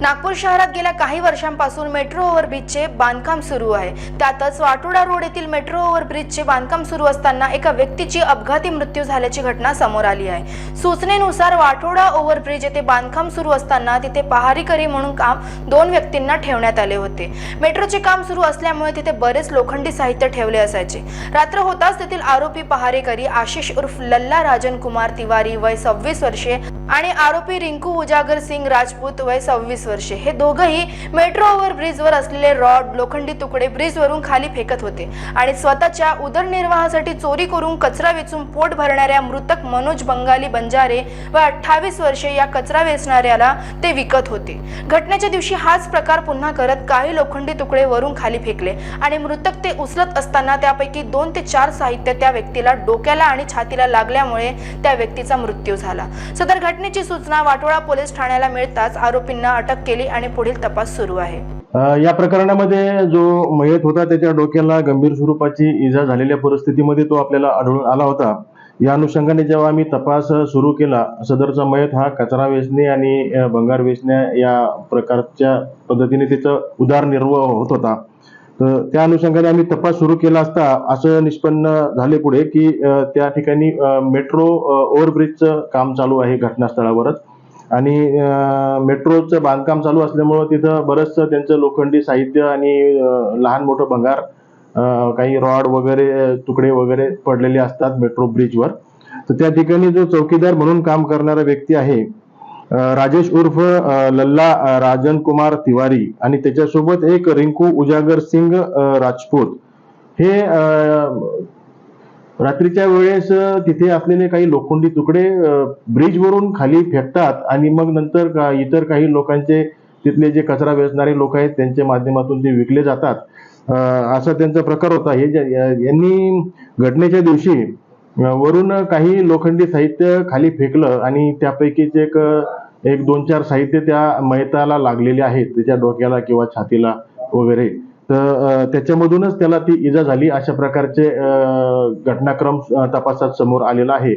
नागपूर शहरात गेल्या काही वर्षांपासून मेट्रो ओव्हरब्रिजचे बांधकाम सुरू आहे. त्यातच वाटोडा रोड येथील मेट्रो ओव्हरब्रिजचे बांधकाम सुरू असताना एका व्यक्तीची अपघाती मृत्यू झाल्याची घटना समोर आली आहे. सूचनेनुसार वाटोडा ओव्हरब्रिज येथे बांधकाम सुरू असताना तिथे पहारीकरी म्हणून काम दोन व्यक्तींना ठेवण्यात आले होते. मेट्रोचे काम सुरू असल्यामुळे तिथे बरेच लोखंडी साहित्य ठेवले असायचे. रात्र होताच तेथील आरोपी पहारेकरी आशिष उर्फ लल्ला राजन कुमार तिवारी वय सव्वीस वर्षे आणि आरोपी रिंकू उजागर सिंग राजपूत वय सव्वीस वर्षे. हे दोघंही मेट्रो ओव्हर ब्रिजवर असलेले रॉड लोखंडी तुकडे ब्रिजवरून खाली फेकत होते आणि स्वतःच्या उदरनिर्वाहासाठी चोरी करून कचरा वेचून पोट भरणाऱ्या मृतक मनोज बंगाली बंजारे व अठ्ठावीस वर्षे या कचरा वेचणाऱ्याला ते विकत होते. घटनेच्या दिवशी हाच प्रकार पुन्हा करत काही लोखंडी तुकडे वरून खाली फेकले आणि मृतक ते उचलत असताना त्यापैकी दोन ते चार साहित्य त्या व्यक्तीला डोक्याला आणि छातीला लागल्यामुळे त्या व्यक्तीचा मृत्यू झाला. सदर घटनेची सूचना वाटोळा पोलीस ठाण्याला मिळताच आरोपींना अटक केली आणि पुढील तपास सुरू आहे. या प्रकरणामध्ये जो मयत होता त्याच्या डोक्याला गंभीर स्वरूपाची इजा झालेल्या परिस्थितीमध्ये तो आपल्याला आढळून आला होता. या अनुषंगाने जेव्हा आम्ही तपास सुरू केला सदरचा मयत हा कचरा वेचणे आणि भंगार वेचण्या या प्रकारच्या पद्धतीने त्याचा उदारनिर्वाह होत होता. तर त्या अनुषंगाने आम्ही तपास सुरू केला असता असं निष्पन्न झाले पुढे की त्या ठिकाणी मेट्रो ओव्हरब्रिजचं काम चालू आहे घटनास्थळावरच. आणि मेट्रोचं बांधकाम चालू असल्यामुळं तिथं बरंचसं त्यांचं लोखंडी साहित्य आणि लहान मोठं भंगार काही रॉड वगैरे तुकडे वगैरे पडलेले असतात मेट्रो ब्रिजवर. तर त्या ठिकाणी जो चौकीदार म्हणून काम करणारा व्यक्ती आहे राजेश उर्फ लल्ला राजन कुमार तिवारी आणि त्याच्यासोबत एक रिंकू उजागर सिंग राजपूत. हे रात्रीच्या वेळेस तिथे असलेले काही लोखंडी तुकडे ब्रिजवरून खाली फेकतात आणि मग नंतर का- इतर काही लोकांचे तिथले जे कचरा वेचणारे लोक आहेत त्यांच्या माध्यमातून ते विकले जातात. असा त्यांचा प्रकार होता. हे यांनी घटनेच्या दिवशी वरून काही लोखंडी साहित्य खाली फेकलं आणि त्यापैकीच एक एक दोन चार साहित्य त्या मयताला लागलेले आहेत त्याच्या डोक्याला किंवा छातीला वगैरे. तर त्याच्यामधूनच त्याला ती इजा झाली. अशा प्रकारचे घटनाक्रम तपासात समोर आलेला आहे.